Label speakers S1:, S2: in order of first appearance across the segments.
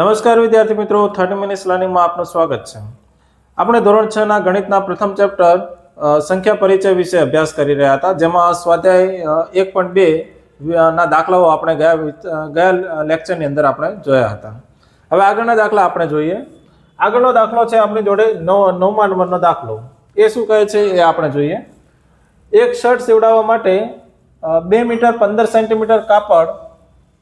S1: નમસ્કાર વિદ્યાર્થી મિત્રો, થર્ટી મિનિટ્સ લર્નિંગમાં આપનું સ્વાગત છે. આપણે ધોરણ છ ના ગણિતના પ્રથમ ચેપ્ટર સંખ્યા પરિચય વિશે અભ્યાસ કરી રહ્યા હતા, જેમાં સ્વાધ્યાય એક પોઈન્ટ બે ના દાખલાઓ આપણે ગયા ગયા લેક્ચરની અંદર આપણે જોયા હતા. હવે આગળના દાખલા આપણે જોઈએ. આગળનો દાખલો છે આપણી જોડે નવ, નવમા નંબરનો દાખલો. એ શું કહે છે એ આપણે જોઈએ. એક શર્ટ સીવડાવવા માટે બે મીટર પંદર સેન્ટીમીટર કાપડ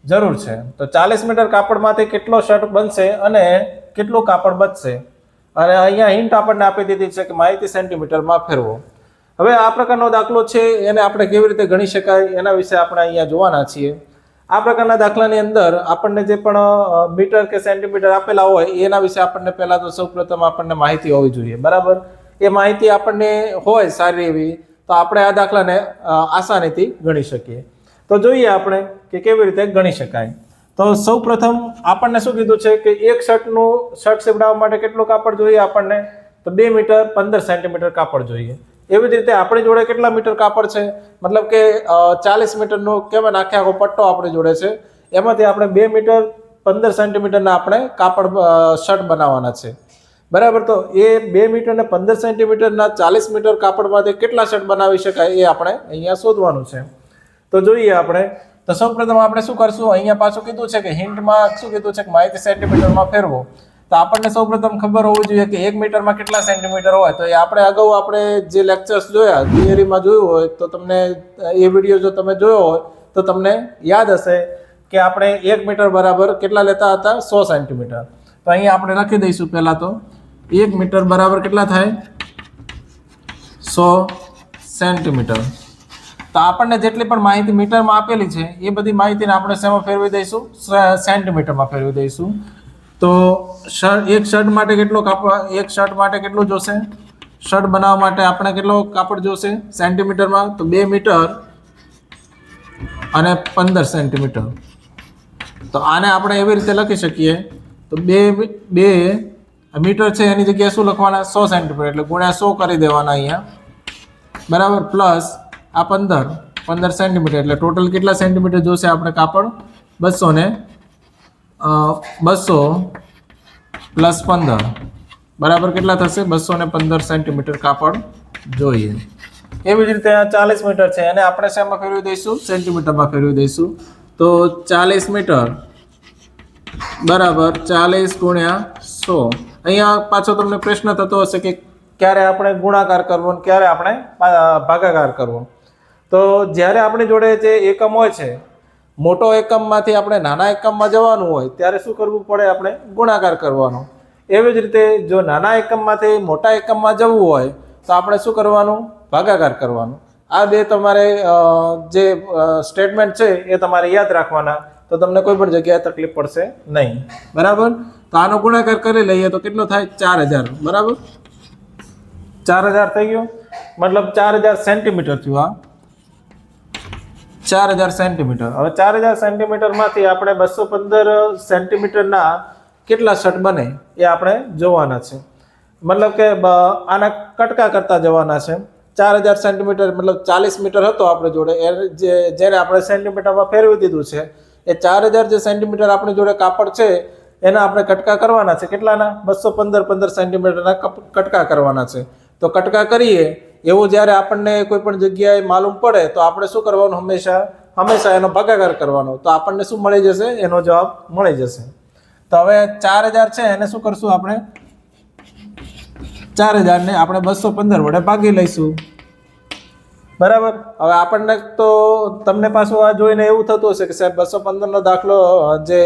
S1: જરૂર છે. તો ચાલીસ મીટર કાપડમાંથી કેટલો શર્ટ બનશે અને કેટલું કાપડ બચશે? અને અહીંયા હિન્ટ આપણને આપી દીધી છે કે માહિતી સેન્ટીમીટરમાં ફેરવો. હવે આ પ્રકારનો દાખલો છે, એને આપણે કેવી રીતે ગણી શકાય એના વિશે આપણે અહીંયા જોવાના છીએ. આ પ્રકારના દાખલાની અંદર આપણને જે પણ મીટર કે સેન્ટીમીટર આપેલા હોય, એના વિશે આપણને પહેલાં તો સૌપ્રથમ આપણને માહિતી હોવી જોઈએ. બરાબર? એ માહિતી આપણને હોય સારી એવી, તો આપણે આ દાખલાને આસાનીથી ગણી શકીએ. તો જોઈએ આપણે કે કેવી રીતે ગણી શકાય. તો સૌ પ્રથમ આપણને શું કીધું છે કે એક શર્ટનું શર્ટ સીવડાવવા માટે કેટલું કાપડ જોઈએ આપણને? તો બે મીટર પંદર સેન્ટીમીટર કાપડ જોઈએ. એવી જ રીતે આપણી જોડે કેટલા મીટર કાપડ છે? મતલબ કે ચાલીસ મીટરનો કહેવાય નાખે આખે પટ્ટો આપણી જોડે છે. એમાંથી આપણે બે મીટર પંદર સેન્ટીમીટરના આપણે કાપડ શર્ટ બનાવવાના છે. બરાબર? તો એ બે મીટર ને પંદર સેન્ટીમીટરના ચાલીસ મીટર કાપડમાંથી કેટલા શર્ટ બનાવી શકાય એ આપણે અહીંયા શોધવાનું છે. તો જોઈએ આપણે. તો સૌપ્રથમ આપણે શું કરશું? અહીંયા પાછું કીધું છે કે હિન્ટમાં શું કીધું છે કે માહિતી સેન્ટીમીટરમાં ફેરવો. તો આપણને સૌપ્રથમ ખબર હોવી જોઈએ કે એક મીટરમાં કેટલા સેન્ટીમીટર હોય. તો એ આપણે અગાઉ આપણે જે લેક્ચર્સ જોયા થિયરીમાં જોયું હોય, તો તમને, એ વીડિયો જો તમે જોયો હોય, તો તમને યાદ હશે કે આપણે એક મીટર બરાબર કેટલા લેતા હતા? સો સેન્ટીમીટર. તો અહીંયા આપણે લખી દઈશું પહેલાં તો. એક મીટર બરાબર કેટલા થાય? સો સેન્ટીમીટર. તો આપણને જેટલી પણ માહિતી મીટરમાં આપેલી છે, એ બધી માહિતીને આપણે શેમાં ફેરવી દઈશું? સેન્ટીમીટરમાં ફેરવી દઈશું. તો શર્ટ એક શર્ટ માટે કેટલો કાપડ એક શર્ટ માટે કેટલું જોશે? શર્ટ બનાવવા માટે આપણે કેટલો કાપડ જોશે? સેન્ટીમીટરમાં? તો બે મીટર અને પંદર સેન્ટીમીટર. તો આને આપણે એવી રીતે લખી શકીએ. તો બે બે મીટર છે, એની જગ્યાએ શું લખવાના? સો સેન્ટીમીટર, એટલે ગુણ્યા સો કરી દેવાના અહીંયા. બરાબર? પ્લસ આ પંદર પંદર સેન્ટીમીટર, એટલે ટોટલ કેટલા સેન્ટીમીટર જોશે આપણે કાપડ? બસો ને બસો પ્લસ પંદર. બરાબર કેટલા થશે? બસો ને પંદર સેન્ટીમીટર કાપડ જોઈએ. એવી જ રીતે ચાલીસ મીટર છે, એને આપણે શેમાં ફેરવી દઈશું? સેન્ટીમીટરમાં ફેરવી દઈશું. તો ચાલીસ મીટર, બરાબર ચાલીસ ગુણ્યા સો. અહીંયા પાછો તમને પ્રશ્ન થતો હશે કે ક્યારે આપણે ગુણાકાર કરવો ક્યારે આપણે ભાગાકાર કરવો? તો જ્યારે આપણી જોડે જે એકમ હોય છે, મોટો એકમમાંથી આપણે નાના એકમમાં જવાનું હોય, ત્યારે શું કરવું પડે આપણે? ગુણાકાર કરવાનો. એવી જ રીતે જો નાના એકમમાંથી મોટા એકમમાં જવું હોય, તો આપણે શું કરવાનું? ભાગાકાર કરવાનું. આ બે તમારે જે સ્ટેટમેન્ટ છે, એ તમારે યાદ રાખવાના. તો તમને કોઈ પણ જગ્યાએ તકલીફ પડશે નહીં. બરાબર? તો આનો ગુણાકાર કરી લઈએ તો કેટલો થાય? ચાર હજાર. બરાબર? ચાર હજાર થઈ ગયો? મતલબ ચાર હજાર સેન્ટીમીટર થયું આ ચાર હજાર સેન્ટીમીટર હવે ચાર હજાર સેન્ટીમીટરમાંથી આપણે બસો પંદર સેન્ટીમીટરના કેટલા શર્ટ બને એ આપણે જોવાના છે. મતલબ કે આના કટકા કરતા જવાના છે. ચાર હજાર સેન્ટીમીટર મતલબ ચાલીસ મીટર હતો આપણે જોડે. એ જે, જેને આપણે સેન્ટીમીટરમાં ફેરવી દીધું છે. એ ચાર હજાર જે સેન્ટીમીટર આપણી જોડે કાપડ છે, એના આપણે કટકા કરવાના છે. કેટલાના? બસો પંદર પંદર સેન્ટીમીટરના કટકા કરવાના છે. તો કટકા કરીએ એવું જ્યારે આપણને કોઈ પણ જગ્યાએ માલુમ પડે, તો આપણે શું કરવાનું હંમેશા? હંમેશા એનો ભાગાકાર કરવાનો. તો આપણને શું મળી જશે? એનો જવાબ મળી જશે. તો હવે ચાર હજાર છે, એને શું કરશું આપણે? ચાર હજારને આપણે બસો પંદર વડે ભાગી લઈશું. બરાબર? હવે આપણને તો તમને પાછું આ જોઈને એવું થતું હશે કે સાહેબ, બસો પંદરનો દાખલો જે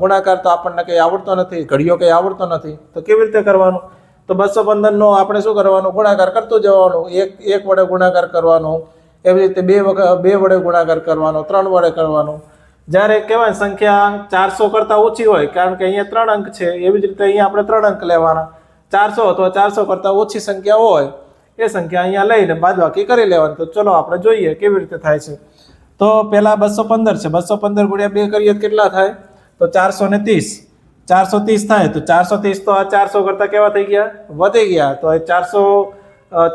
S1: ગુણાકાર તો આપણને કંઈ આવડતો નથી ઘડીઓ કંઈ આવડતો નથી. તો કેવી રીતે કરવાનું? તો બસો પંદરનો આપણે શું કરવાનું? ગુણાકાર કરતું જવાનું. એક એક વડે ગુણાકાર કરવાનો. એવી રીતે બે વખત બે વડે ગુણાકાર કરવાનો, ત્રણ વડે કરવાનો. જ્યારે કહેવાય સંખ્યા ચારસો કરતાં ઓછી હોય, કારણ કે અહીંયા ત્રણ અંક છે, એવી જ રીતે અહીંયા આપણે ત્રણ અંક લેવાના. ચારસો અથવા ચારસો કરતાં ઓછી સંખ્યા હોય, એ સંખ્યા અહીંયા લઈને બાદબાકી કરી લેવાની. તો ચલો આપણે જોઈએ કેવી રીતે થાય છે. તો પહેલાં બસો પંદર છે. બસો પંદર ગુણ્યા બે કરીએ કેટલા થાય? તો ચારસો ને ત્રીસ. ચારસો ત્રીસ થાય તો ચારસો ત્રીસ તો આ ચારસો કરતાં કેવા થઈ ગયા? વધી ગયા. તો ચારસો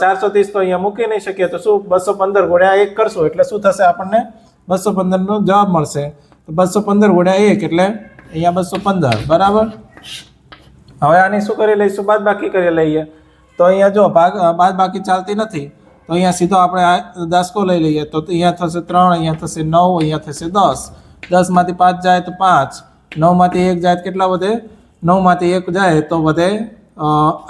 S1: ચારસો ત્રીસ તો અહીંયા મૂકી નહીં શકીએ તો શું બસો પંદર ગુણ્યા એક કરશું? એટલે શું થશે આપણને? બસો પંદરનો જવાબ મળશે. તો બસો પંદર ગુણ્યા એક એટલે અહીંયા બસો પંદર. બરાબર? હવે આની શું કરી લઈશું? બાદ બાકી કરી લઈએ. તો અહીંયા જો ભાગ બાદ બાકી ચાલતી નથી. તો અહીંયા સીધો આપણે આ દસકો લઈ લઈએ. તો અહીંયા થશે ત્રણ, અહીંયા થશે નવ, અહીંયા થશે દસ. દસમાંથી પાંચ જાય તો પાંચ. નવમાંથી એક જાય કેટલા વધે? નવમાંથી એક જાય તો વધે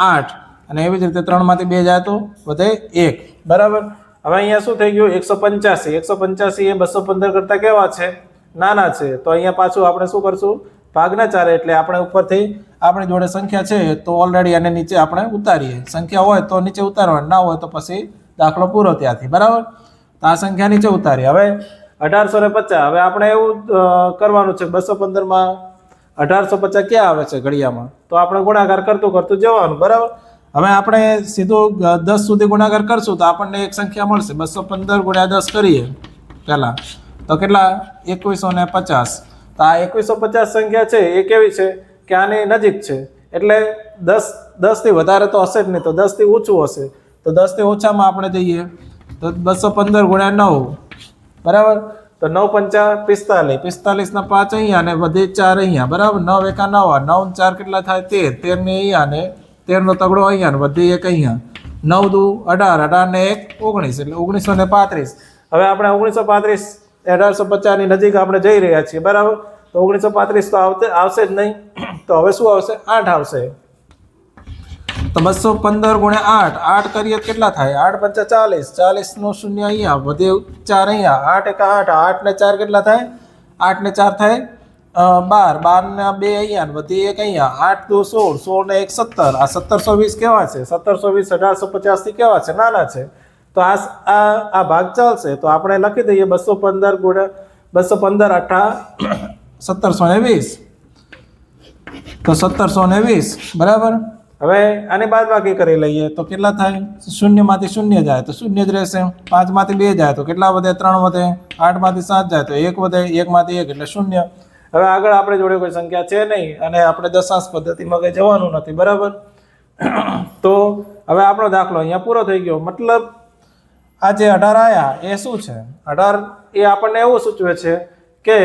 S1: આઠ. અને એવી જ રીતે ત્રણમાંથી બે જાય તો વધે એક. બરાબર? હવે અહીંયા શું થઈ ગયું? એકસો પંચ્યાસી. એકસો પંચ્યાસી એ બસો પંદર કરતાં કેવા છે? નાના છે. તો અહીંયા પાછું આપણે શું કરશું? ભાગના ચારે એટલે આપણે ઉપરથી આપણી જોડે સંખ્યા છે તો ઓલરેડી એને નીચે આપણે ઉતારીએ. સંખ્યા હોય તો નીચે ઉતારવાની. ના હોય તો પછી દાખલો પૂરો ત્યાંથી. બરાબર? તો આ સંખ્યા નીચે ઉતારી હવે અઢારસો ને પચાસ. હવે આપણે એવું કરવાનું છે બસો પંદરમાં અઢારસો પચાસ ક્યાં આવે છે ઘડિયામાં? તો આપણે ગુણાકાર કરતું કરતું જવાનું, બરાબર? હવે આપણે સીધું દસ સુધી ગુણાકાર કરશું તો આપણને એક સંખ્યા મળશે. બસો પંદર ગુણ્યા દસ કરીએ પહેલાં. તો કેટલા? એકવીસો ને પચાસ. તો આ એકવીસો પચાસ સંખ્યા છે એ કેવી છે? કે આની નજીક છે. એટલે દસ, દસથી વધારે તો હશે જ નહીં. તો દસથી ઓછું હશે. તો દસથી ઓછામાં આપણે જઈએ. તો બસો પંદર ગુણ્યા નવ. બરાબર? તો નવ પંચા પિસ્તાલીસ. પિસ્તાલીસના પાંચ અહીંયા અને વધે ચાર અહીંયા. બરાબર? નવ એકા નવ. આ નવ ચાર કેટલા થાય? તેર. તેર ને અહીંયા ને તેરનો તગડો અહીંયા ને વધે એક અહીંયા. નવ દુ અઢાર. અઢાર ને એક ઓગણીસ. એટલે ઓગણીસો ને પાંત્રીસ. હવે આપણે ઓગણીસો પાંત્રીસ અઢારસો પચાસની નજીક આપણે જઈ રહ્યા છીએ. બરાબર? તો ઓગણીસો પાંત્રીસ તો આવતે આવશે જ નહીં. તો હવે શું આવશે? આઠ આવશે. તો બસો પંદર ગુણ્યા આઠ. આઠ કરીએ કેટલા થાય? આઠ પંચા ચાલીસ. ચાલીસનું શૂન્ય અહીંયા. વધે ચાર અહીંયા. આઠ એકા આઠ. આઠ ને ચાર કેટલા થાય? આઠ ને ચાર થાય બાર. બાર ને બે અહીંયા વધી એક અહીંયા. આઠ દો સોળ. સોળ ને એક સત્તર. આ સત્તરસો વીસ કેવા છે? સત્તરસો વીસ અઢારસો પચાસથી કેવા છે? નાના છે. તો આ આ ભાગ ચાલશે. તો આપણે લખી દઈએ બસો પંદર ગુણ્યા, બસો પંદર અઠા સત્તરસો ને વીસ. તો સત્તરસો ને વીસ. બરાબર? હવે આની બાદબાકી કરી લઈએ, તો કેટલા થાય? શૂન્યમાંથી શૂન્ય જાય, તો શૂન્ય જ રહેશે. પાંચમાંથી બે જાય, તો કેટલા વધે? ત્રણ વધે. આઠમાંથી સાત જાય, તો એક વધે. એકમાંથી એક, એટલે શૂન્ય. હવે આગળ આપણે જોડે કોઈ સંખ્યા છે નહીં, અને આપણે દશાંશ પદ્ધતિમાં કંઈ જવાનું નથી, બરાબર? તો હવે આપણો દાખલો અહીંયા પૂરો થઈ ગયો. મતલબ, આ જે અઢાર આયા, એ શું છે? અઢાર એ આપણને એવું સૂચવે છે કે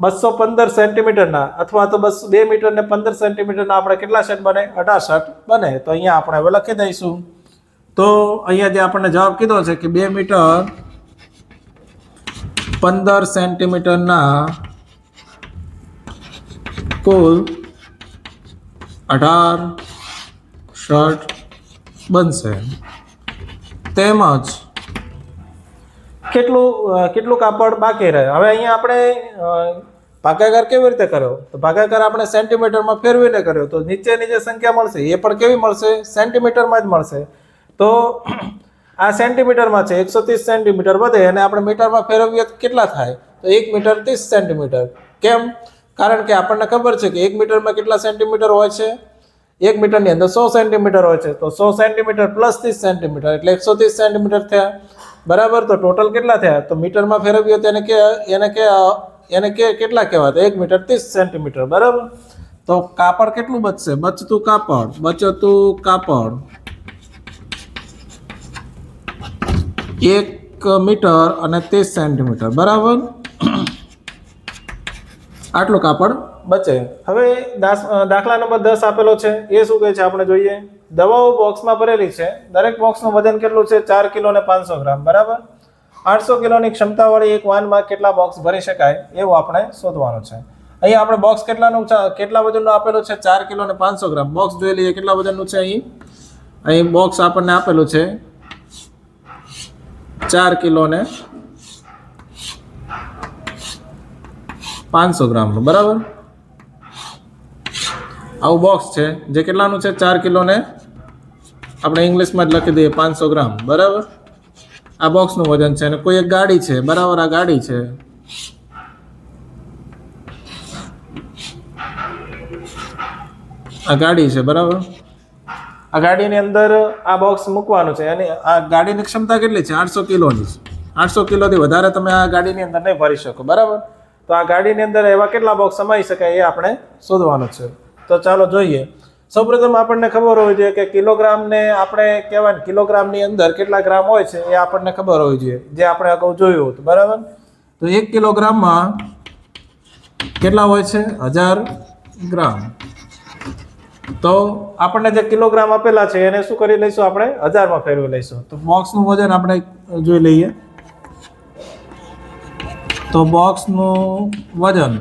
S1: બસો પંદર સેન્ટીમીટરના અથવા તો બસ બે મીટર ને પંદર સેન્ટીમીટરના આપણે કેટલા સેટ બને? અઢાર સેટ બને. તો અહીંયા આપણે હવે લખી દઈશું. તો અહીંયા જે આપણને જવાબ કીધો છે કે બે મીટર પંદર સેન્ટીમીટરના કુલ અઢાર શર્ટ બનશે. તેમજ કેટલું કેટલું કાપડ બાકી રહે? હવે અહીંયા આપણે ભાગાકાર કેવી રીતે કર્યો? તો ભાગાકાર આપણે સેન્ટીમીટરમાં ફેરવીને કર્યો. તો નીચેની જે સંખ્યા મળશે. એ પણ કેવી મળશે? સેન્ટીમીટરમાં જ મળશે. તો આ સેન્ટીમીટરમાં છે. એકસો ત્રીસ સેન્ટીમીટર વધે અને આપણે મીટરમાં ફેરવીએ કેટલા થાય? તો એક મીટર ત્રીસ સેન્ટીમીટર. કેમ? કારણ કે આપણને ખબર છે કે એક મીટરમાં કેટલા સેન્ટીમીટર હોય છે? એક મીટરની અંદર સો સેન્ટીમીટર હોય છે. તો સો સેન્ટીમીટર પ્લસ ત્રીસ સેન્ટીમીટર. એટલે એકસો ત્રીસ સેન્ટીમીટર થયા. બરાબર તો ટોટલ કેટલા થયા? તો મીટરમાં ફેરવ્યો તો એને કે એને કે એને કે કેટલા કહેવાતા એક મીટર ત્રીસ સેન્ટીમીટર, બરાબર? તો કાપડ કેટલું બચશે? બચતું કાપડ બચતું કાપડ એક મીટર અને ત્રીસ સેન્ટીમીટર, બરાબર? આટલું કાપડ બચે. હવે દાખલા નંબર દસ આપેલો છે. એ શું કહે છે આપણે જોઈએ. દવાઓ બોક્સમાં ભરેલી છે. દરેક બોક્સનું વજન કેટલું છે? ચાર કિલો ને પાંચસો ગ્રામ. બરાબર? આઠસો કિલોની ક્ષમતાવાળી એક વાનમાં કેટલા બોક્સ ભરી શકાય? એવું આપણે શોધવાનું છે. અહીં આપણે બોક્સ કેટલાનું કેટલા વજનનું આપેલું છે? ચાર કિલો ને પાંચસો ગ્રામ. બોક્સ જોઈ લઈએ કેટલા વજનનું છે અહીં? અહીં બોક્સ આપણને આપેલું છે ચાર કિલો ને પાંચસો ગ્રામનું, બરાબર? આવું બોક્સ છે, જે કેટલાનું છે? ચાર કિલોને આપણે ઇંગ્લિશમાં જ લખી દઈએ, પાંચસો ગ્રામ, બરાબર? આ બોક્સનું વજન છે અને કોઈ એક ગાડી છે, બરાબર? આ ગાડી છે. આ ગાડી છે, બરાબર? આ ગાડીની અંદર આ બોક્સ મૂકવાનું છે અને આ ગાડીની ક્ષમતા કેટલી છે? આઠસો કિલોની આઠસો કિલોથી વધારે તમે આ ગાડીની અંદર નહીં ભરી શકો, બરાબર? તો આ ગાડીની અંદર એવા કેટલા બોક્સ સમાઈ શકાય એ આપણે શોધવાનું છે. તો ચાલો જોઈએ. સૌપ્રથમ આપણને ખબર હોવી જોઈએ કે કિલોગ્રામને આપણે કહેવાય કિલોગ્રામની અંદર કેટલા ગ્રામ હોય છે એ આપણને ખબર હોવી જોઈએ. જે આપણે અગાઉ જોયું હતું, બરાબર? તો એક કિલોગ્રામમાં કેટલા હોય છે? હજાર ગ્રામ. તો આપણને જે કિલોગ્રામ આપેલા છે એને શું કરી લઈશું આપણે? હજારમાં ફેરવી લઈશું. તો બોક્સનું વજન આપણે જોઈ લઈએ. તો બોક્સનું વજન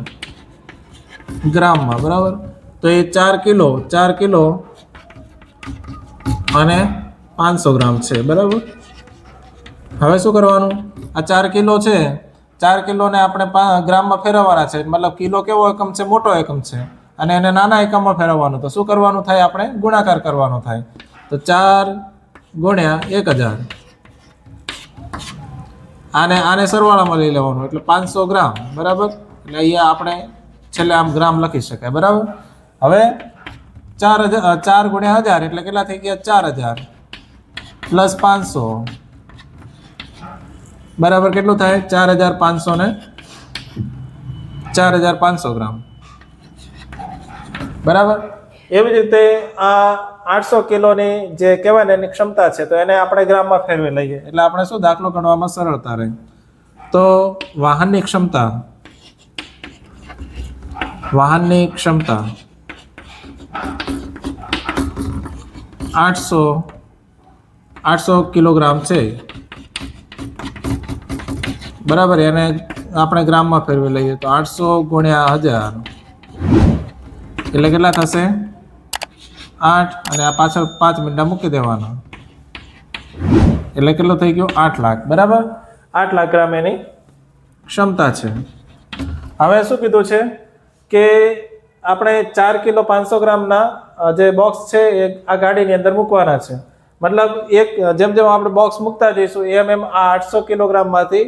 S1: ગ્રામમાં, બરાબર? તો એ ચાર કિલો ચાર કિલો અને પાંચસો ગ્રામ છે, બરાબર? હવે શું કરવાનું? આ ચાર કિલો છે, ચાર કિલોને આપણે ગ્રામમાં ફેરવવાના છે, મતલબ કિલો કેવો એકમ છે, મોટો એકમ છે, અને એને નાના એકમમાં ફેરવવાનું. તો શું કરવાનું થાય આપણે? ગુણાકાર કરવાનો થાય. તો ચાર ગુણ્યા એક હજાર. આને આને સરવાળામાં લઈ લેવાનું, એટલે પાંચસો ગ્રામ, બરાબર? એટલે અહીંયા આપણે છેલ્લે આમ ગ્રામ લખી શકાય, બરાબર? હવે ચાર હજાર ચાર ગુણ્યા હજાર, એટલે કેટલા થઈ ગયા? ચાર હજાર. પ્લસ પાંચસો. બરાબર કેટલું થાય? ચાર હજાર પાંચસો ને ચાર હજાર પાંચસો ગ્રામ. બરાબર? એવી જ રીતે આ આઠસો કિલોની જે કહેવાય ને એની ક્ષમતા છે, તો એને આપણે ગ્રામમાં ફેરવી લઈએ. એટલે આપણે શું દાખલો ગણવામાં સરળતા રહે? તો વાહનની ક્ષમતા. વાહનની ક્ષમતા. આઠસો આઠસો કિલોગ્રામ છે. બરાબર, એને આપણે ગ્રામમાં ફેરવી લઈએ તો આઠસો ગુણ્યા હજાર. એટલે કેટલા થશે? આઠ અને આ પાછળ પાંચ મિનિટા મૂકી દેવાના. એટલે કેટલો થઈ ગયો? આઠ લાખ. બરાબર? આઠ લાખ ગ્રામ એની ક્ષમતા છે. હવે શું કીધું છે કે આપણે ચાર કિલો પાંચસો ગ્રામના જે બોક્સ છે એ આ ગાડીની અંદર મૂકવાના છે. મતલબ એક, જેમ જેમ આપણે બોક્સ મૂકતા જઈશું, એમ એમ આ આઠસો કિલોગ્રામમાંથી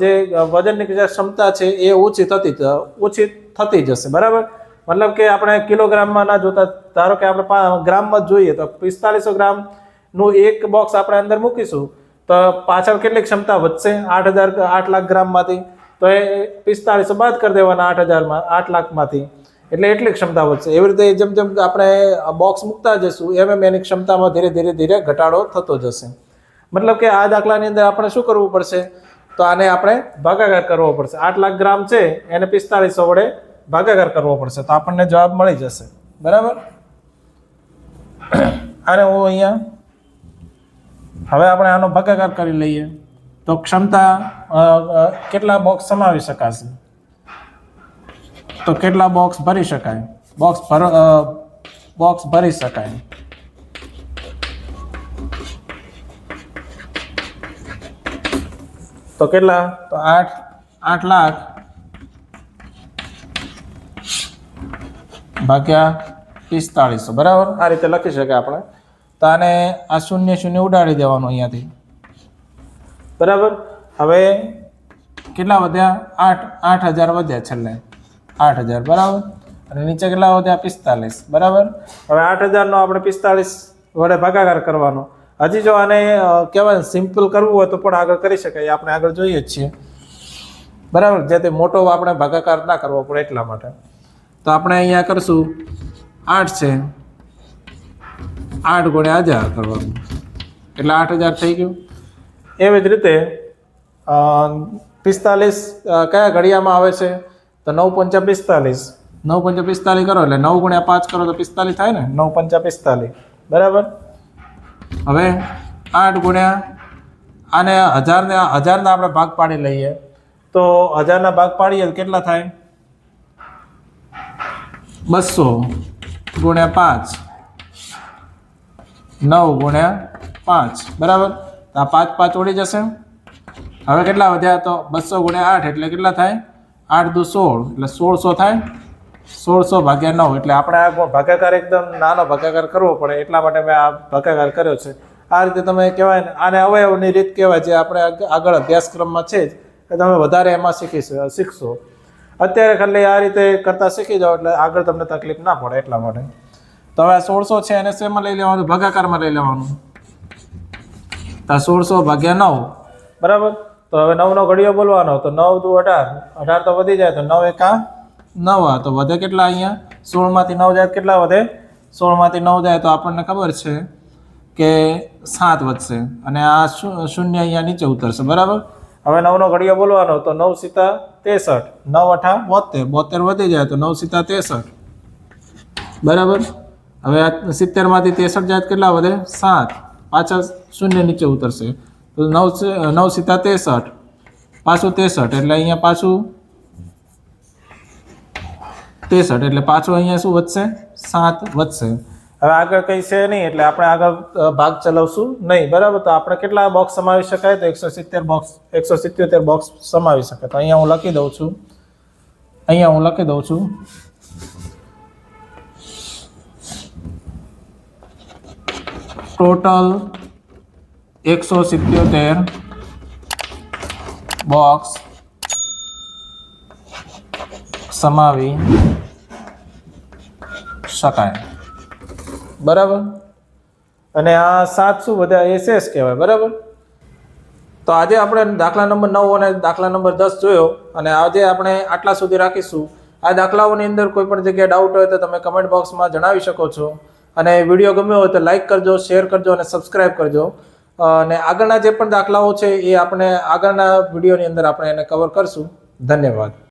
S1: જે વજનની ક્ષમતા છે એ ઓછી થતી ઓછી થતી જશે. બરાબર? મતલબ કે આપણે કિલોગ્રામમાં ના જોતા, ધારો કે આપણે ગ્રામમાં જોઈએ તો પિસ્તાલીસો ગ્રામનું એક બોક્સ આપણે અંદર મૂકીશું, તો પાછળ કેટલી ક્ષમતા વધશે? આઠ હજાર આઠ લાખ ગ્રામમાંથી. તો એ પિસ્તાલીસો બાદ કરી દેવાના આઠ હજારમાં, આઠ લાખમાંથી. એટલે એટલી ક્ષમતા વધશે. એવી રીતે જેમ જેમ આપણે બોક્સ મૂકતા જઈશું, એમ એમ એની ક્ષમતામાં ધીરે ધીરે ધીરે ઘટાડો થતો જશે. મતલબ કે આ દાખલાની અંદર આપણે શું કરવું પડશે? તો આને આપણે ભાગાકાર કરવો પડશે. આઠ લાખ ગ્રામ છે, એને પિસ્તાળીસો વડે ભાગાકાર કરવો પડશે તો આપણને જવાબ મળી જશે. બરાબર? આને હું અહીંયા, હવે આપણે આનો ભાગાકાર કરી લઈએ. તો ક્ષમતા કેટલા બોક્સ સમાવી શકાશે? તો કેટલા બોક્સ ભરી શકાય? બોક્સ ભર બોક્સ ભરી શકાય. તો કેટલા? તો આઠ આઠ લાખ. ભાગ્યા પિસ્તાળીસો, બરાબર? આ રીતે લખી શકાય આપણે. તો આને આ શૂન્ય શૂન્ય ઉડાડી દેવાનું અહીંયાથી. બરાબર? હવે કેટલા વધ્યા? આઠ આઠ હજાર વધ્યા છેલ્લે. આઠ હજાર, બરાબર? અને નીચે કેટલા વધ્યા? પિસ્તાલીસ બરાબર? હવે આઠ હજારનો આપણે પિસ્તાલીસ વડે ભાગાકાર કરવાનો. હજી જો આને કહેવાય સિમ્પલ કરવું હોય તો પણ આગળ કરી શકાય. આપણે આગળ જોઈએ જ છીએ. બરાબર? જે તે મોટો આપણે ભાગાકાર ના કરવો પડે એટલા માટે. તો આપણે અહીંયા કરશું. આઠ છે. આઠ ગોળે હજાર કરવાનું. એટલે આઠ હજાર થઈ ગયું. એવી જ રીતે પિસ્તાલીસ કયા ઘડિયામાં આવે છે? તો નવ પંચા પિસ્તાલીસ. નવ પંચા પિસ્તાલીસ કરો એટલે નવ ગુણ્યા પાંચ કરો તો પિસ્તાલીસ થાય ને? નવ પંચા પિસ્તાલીસ. બરાબર? હવે આઠ ગુણ્યા, આને હજારને, હજારના આપણે ભાગ પાડી લઈએ. તો હજારના ભાગ પાડીએ તો કેટલા થાય? બસો ગુણ્યા પાંચ. નવ ગુણ્યા પાંચ. બરાબર? તો આ પાંચ પાંચ ઉડી જશે. હવે કેટલા વધ્યા તો? બસો ગુણ્યા આઠ. એટલે કેટલા થાય? આઠ દુ સોળ. એટલે સોળસો થાય. સોળસો ભાગ્યા નવ. એટલે આપણે આ ભાગાકાર એકદમ નાનો ભાગાકાર કરવો પડે. એટલા માટે મેં આ ભાગાકાર કર્યો છે. આ રીતે તમે કહેવાય ને, આને અવયવની રીત કહેવાય, જે આપણે આગળ અભ્યાસક્રમમાં છે જ. તમે વધારે એમાં શીખી શીખશો. અત્યારે ખાલી આ રીતે કરતા શીખી જાઓ એટલે આગળ તમને તકલીફ ના પડે એટલા માટે. તો હવે આ સોળસો છે, એને શેમાં લઈ લેવાનું? ભાગાકારમાં લઈ લેવાનું. તો સોળસો ભાગ્યા નવ. બરાબર? તો હવે નવનો ઘડિયો બોલવાનો તો નવ દુ અઢાર. અઢાર તો વધી જાય તો નવ એકા નવ તો વધે કેટલા અહીંયા? સોળમાંથી નવ જાય કેટલા વધે? સોળમાંથી નવ જાય તો આપણને ખબર છે કે સાત વધશે. અને આ શૂન્ય અહીંયા નીચે ઉતરશે. બરાબર? હવે નવનો ઘડિયો બોલવાનો તો નવ સીતા તેસઠ નવ અઠા બોતેર. બોતેર વધી જાય તો નવ સીતા તેસઠ બરાબર? હવે આ સિત્તેરમાંથી તેસઠ જાય કેટલા વધે? સાત. પાછા શૂન્ય નીચે ઉતરશે. તો નવ નવ સીતા તેસઠ પાછું તેસઠ એટલે અહીંયા પાછું તેસઠ એટલે પાછું અહીંયા શું વધશે? સાત વધશે. હવે આગળ કંઈ છે નહીં, એટલે આપણે આગળ ભાગ ચલાવશું નહીં, બરાબર? તો આપણે કેટલા બોક્સ સમાવી શકાય? તો એકસો સિત્તેર બોક્સ એકસો સિત્યોતેર બોક્સ સમાવી શકે તો અહીંયા હું લખી દઉં છું. અહીંયા હું લખી દઉં છું. ટોટલ એકસો સિત્યોતેર બોક્સ સમાવી શકાય. બરાબર? અને આ સાત શું બધા એસએસ કહેવાય, બરાબર? તો આજે આપણે દાખલા નંબર નવ અને દાખલા નંબર દસ જોયો અને આજે આપણે આટલા સુધી રાખીશું. આ દાખલાઓની અંદર કોઈ પણ જગ્યાએ ડાઉટ હોય તો તમે કમેન્ટ બોક્સમાં જણાવી શકો છો. અને વીડિયો ગમ્યો હોય તો લાઈક કરજો શેર કરજો અને સબસ્ક્રાઈબ કરજો. અને આગળના જે પણ દાખલાઓ છે એ આપણે આગળના વિડીયોની અંદર આપણે એને કવર કરશું. ધન્યવાદ.